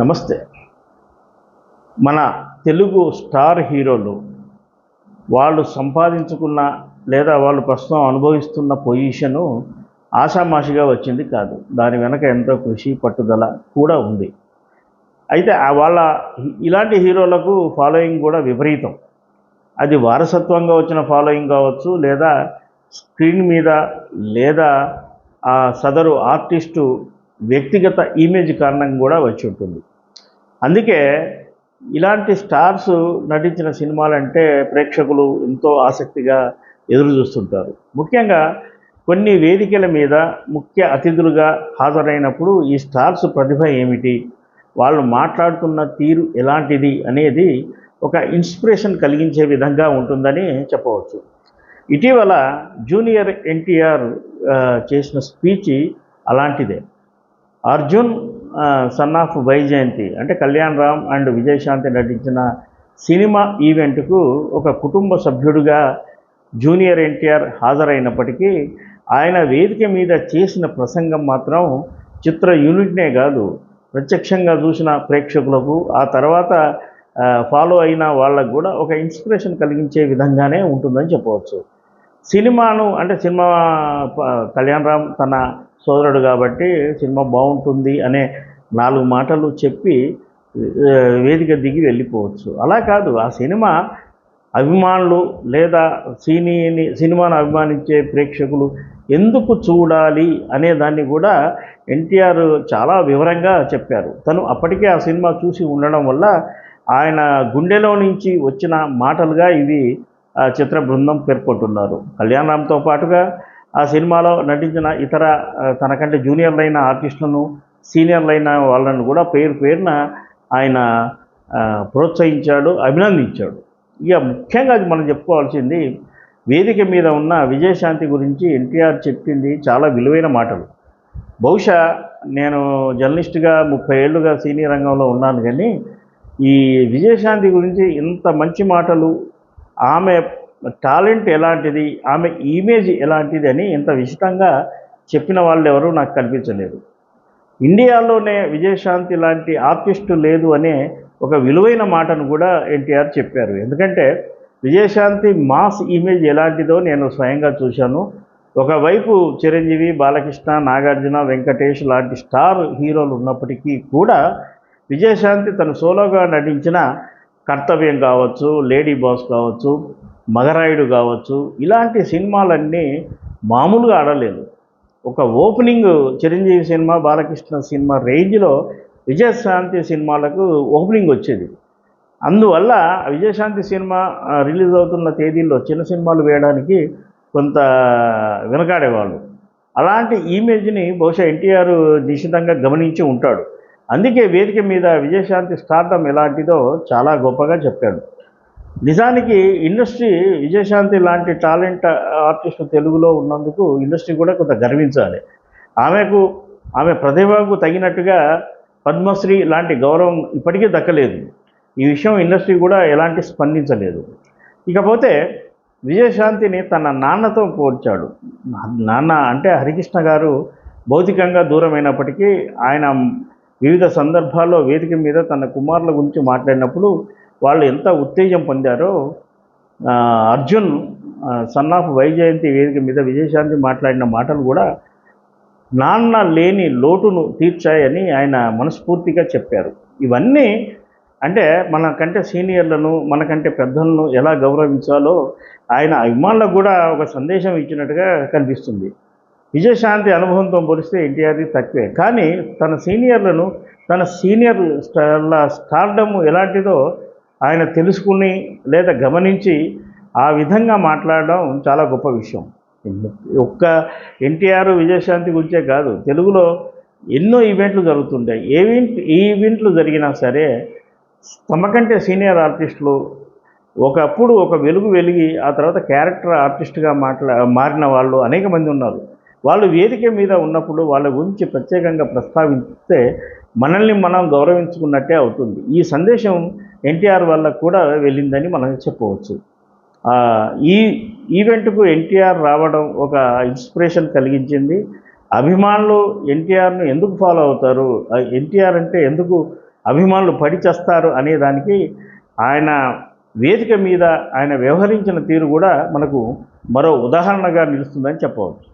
నమస్తే. మన తెలుగు స్టార్ హీరోలు వాళ్ళు సంపాదించుకున్న లేదా వాళ్ళు ప్రస్తుతం అనుభవిస్తున్న పొజిషను ఆషామాషిగా వచ్చింది కాదు. దాని వెనక ఎంతో కృషి పట్టుదల కూడా ఉంది. అయితే వాళ్ళ ఇలాంటి హీరోలకు ఫాలోయింగ్ కూడా విపరీతం. అది వారసత్వంగా వచ్చిన ఫాలోయింగ్ కావచ్చు లేదా స్క్రీన్ మీద లేదా ఆ సదరు ఆర్టిస్టు వ్యక్తిగత ఇమేజ్ కారణంగా కూడా వచ్చి ఉంటుంది. అందుకే ఇలాంటి స్టార్స్ నటించిన సినిమాలంటే ప్రేక్షకులు ఎంతో ఆసక్తిగా ఎదురు చూస్తుంటారు. ముఖ్యంగా కొన్ని వేదికల మీద ముఖ్య అతిథులుగా హాజరైనప్పుడు ఈ స్టార్స్ ప్రతిభ ఏమిటి? వాళ్ళు మాట్లాడుతున్న తీరు ఎలాంటిది అనేది ఒక ఇన్స్పిరేషన్ కలిగించే విధంగా ఉంటుందని చెప్పవచ్చు. ఇటీవల జూనియర్ ఎన్టీఆర్ చేసిన స్పీచ్ అలాంటిదే. అర్జున్ సన్ ఆఫ్ వైజయంతి అంటే కళ్యాణ్ రామ్ అండ్ విజయశాంతి నటించిన సినిమా ఈవెంట్కు ఒక కుటుంబ సభ్యుడిగా జూనియర్ ఎన్టీఆర్ హాజరైనప్పటికీ ఆయన వేదిక మీద చేసిన ప్రసంగం మాత్రం చిత్ర యూనిట్నే కాదు. ప్రత్యక్షంగా చూసిన ప్రేక్షకులకు ఆ తర్వాత ఫాలో అయిన వాళ్ళకు కూడా ఒక ఇన్స్పిరేషన్ కలిగించే విధంగానే ఉంటుందని చెప్పవచ్చు. సినిమాను అంటే సినిమా కళ్యాణ్ రామ్ తన సోదరుడు కాబట్టి సినిమా బాగుంటుంది అనే నాలుగు మాటలు చెప్పి వేదిక దిగి వెళ్ళిపోవచ్చు. అలా కాదు ఆ సినిమా అభిమానులు లేదా సినీని సినిమాను అభిమానించే ప్రేక్షకులు ఎందుకు చూడాలి అనే దాన్ని కూడా ఎన్టీఆర్ చాలా వివరంగా చెప్పారు. తను అప్పటికే ఆ సినిమా చూసి ఉండడం వల్ల ఆయన గుండెలో నుంచి వచ్చిన మాటలుగా ఇది చిత్ర బృందం పేర్కొంటున్నారు. కళ్యాణరామ్తో పాటుగా ఆ సినిమాలో నటించిన ఇతర తనకంటే జూనియర్లైన ఆర్టిస్టులను సీనియర్లైన వాళ్ళను కూడా పేరు పేరున ఆయన ప్రోత్సహించాడు అభినందించాడు. ఇక ముఖ్యంగా మనం చెప్పుకోవాల్సింది వేదిక మీద ఉన్న విజయశాంతి గురించి ఎన్టీఆర్ చెప్పింది చాలా విలువైన మాటలు. బహుశా నేను జర్నలిస్ట్గా ముప్పై ఏళ్ళుగా సీనియర్ రంగంలో ఉన్నాను కానీ ఈ విజయశాంతి గురించి ఇంత మంచి మాటలు ఆమె టాలెంట్ ఎలాంటిది? ఆమె ఇమేజ్ ఎలాంటిది అని ఇంత విశిష్టంగా చెప్పిన వాళ్ళు ఎవరు నాకు కనిపించలేదు. ఇండియాలోనే విజయశాంతి లాంటి ఆర్టిస్టు లేదు అనే ఒక విలువైన మాటను కూడా ఎన్టీఆర్ చెప్పారు. ఎందుకంటే విజయశాంతి మాస్ ఇమేజ్ ఎలాంటిదో నేను స్వయంగా చూశాను. ఒకవైపు చిరంజీవి బాలకృష్ణ నాగార్జున వెంకటేష్ లాంటి స్టార్ హీరోలు ఉన్నప్పటికీ కూడా విజయశాంతి తన సోలోగా నటించిన కర్తవ్యం కావచ్చు లేడీ బాస్ కావచ్చు మగరాయుడు కావచ్చు ఇలాంటి సినిమాలన్నీ మామూలుగా ఆడలేదు. ఒక opening Chiranjeevi cinema Balakrishna cinema రేంజ్లో విజయశాంతి సినిమాలకు ఓపెనింగ్ వచ్చేది. అందువల్ల విజయశాంతి సినిమా రిలీజ్ అవుతున్న తేదీల్లో చిన్న సినిమాలు వేయడానికి కొంత వెనకాడేవాళ్ళు. అలాంటి ఇమేజ్ని బహుశా ఎన్టీఆర్ నిశ్చితంగా గమనించి ఉంటాడు. అందుకే వేదిక మీద విజయశాంతి స్టార్టం ఎలాంటిదో చాలా గొప్పగా చెప్పాడు. నిజానికి ఇండస్ట్రీ విజయశాంతి లాంటి టాలెంట్ ఆర్టిస్ట్ తెలుగులో ఉన్నందుకు ఇండస్ట్రీ కూడా కొంత గర్వించాలి. ఆమెకు ఆమె ప్రతిభకు తగినట్టుగా పద్మశ్రీ లాంటి గౌరవం ఇప్పటికీ దక్కలేదు. ఈ విషయం ఇండస్ట్రీ కూడా ఎలాంటి స్పందించలేదు. ఇకపోతే విజయశాంతిని తన నాన్నతో పోల్చాడు. నాన్న అంటే హరికృష్ణ గారు భౌతికంగా దూరమైనప్పటికీ ఆయన వివిధ సందర్భాల్లో వేదిక మీద తన కుమారుల గురించి మాట్లాడినప్పుడు వాళ్ళు ఎంత ఉత్తేజం పొందారో అర్జున్ సన్ ఆఫ్ వైజయంతి వేదిక మీద విజయశాంతి మాట్లాడిన మాటలు కూడా నాన్న లేని లోటును తీర్చాయని ఆయన మనస్ఫూర్తిగా చెప్పారు. ఇవన్నీ అంటే మనకంటే సీనియర్లను మనకంటే పెద్దలను ఎలా గౌరవించాలో ఆయన అభిమానులకు కూడా ఒక సందేశం ఇచ్చినట్టుగా కనిపిస్తుంది. విజయశాంతి అనుభవంతో పోలిస్తే ఎన్టీఆర్ది తక్కువే. కానీ తన సీనియర్లను తన సీనియర్ స్టార్ల స్టార్డమ్ ఎలాంటిదో ఆయన తెలుసుకుని లేదా గమనించి ఆ విధంగా మాట్లాడడం చాలా గొప్ప విషయం. ఒక్క ఎన్టీఆర్ విజయశాంతి గురించే కాదు తెలుగులో ఎన్నో ఈవెంట్లు జరుగుతుంటాయి. ఈవెంట్ ఈ ఈవెంట్లు జరిగినా సరే తమకంటే సీనియర్ ఆర్టిస్టులు ఒకప్పుడు ఒక వెలుగు వెలిగి ఆ తర్వాత క్యారెక్టర్ ఆర్టిస్ట్గా మాట్లా మారిన వాళ్ళు అనేక మంది ఉన్నారు. వాళ్ళు వేదిక మీద ఉన్నప్పుడు వాళ్ళ గురించి ప్రత్యేకంగా ప్రస్తావిస్తే మనల్ని మనం గౌరవించుకున్నట్టే అవుతుంది. ఈ సందేశం ఎన్టీఆర్ వల్ల కూడా వెళ్ళిందని మనం చెప్పవచ్చు. ఈ ఈవెంట్కు ఎన్టీఆర్ రావడం ఒక ఇన్స్పిరేషన్ కలిగించింది. అభిమానులు ఎన్టీఆర్ను ఎందుకు ఫాలో అవుతారు? ఎన్టీఆర్ అంటే ఎందుకు అభిమానులు పడి చేస్తారు అనే దానికి ఆయన వేదిక మీద ఆయన వ్యవహరించిన తీరు కూడా మనకు మరో ఉదాహరణగా నిలుస్తుందని చెప్పవచ్చు.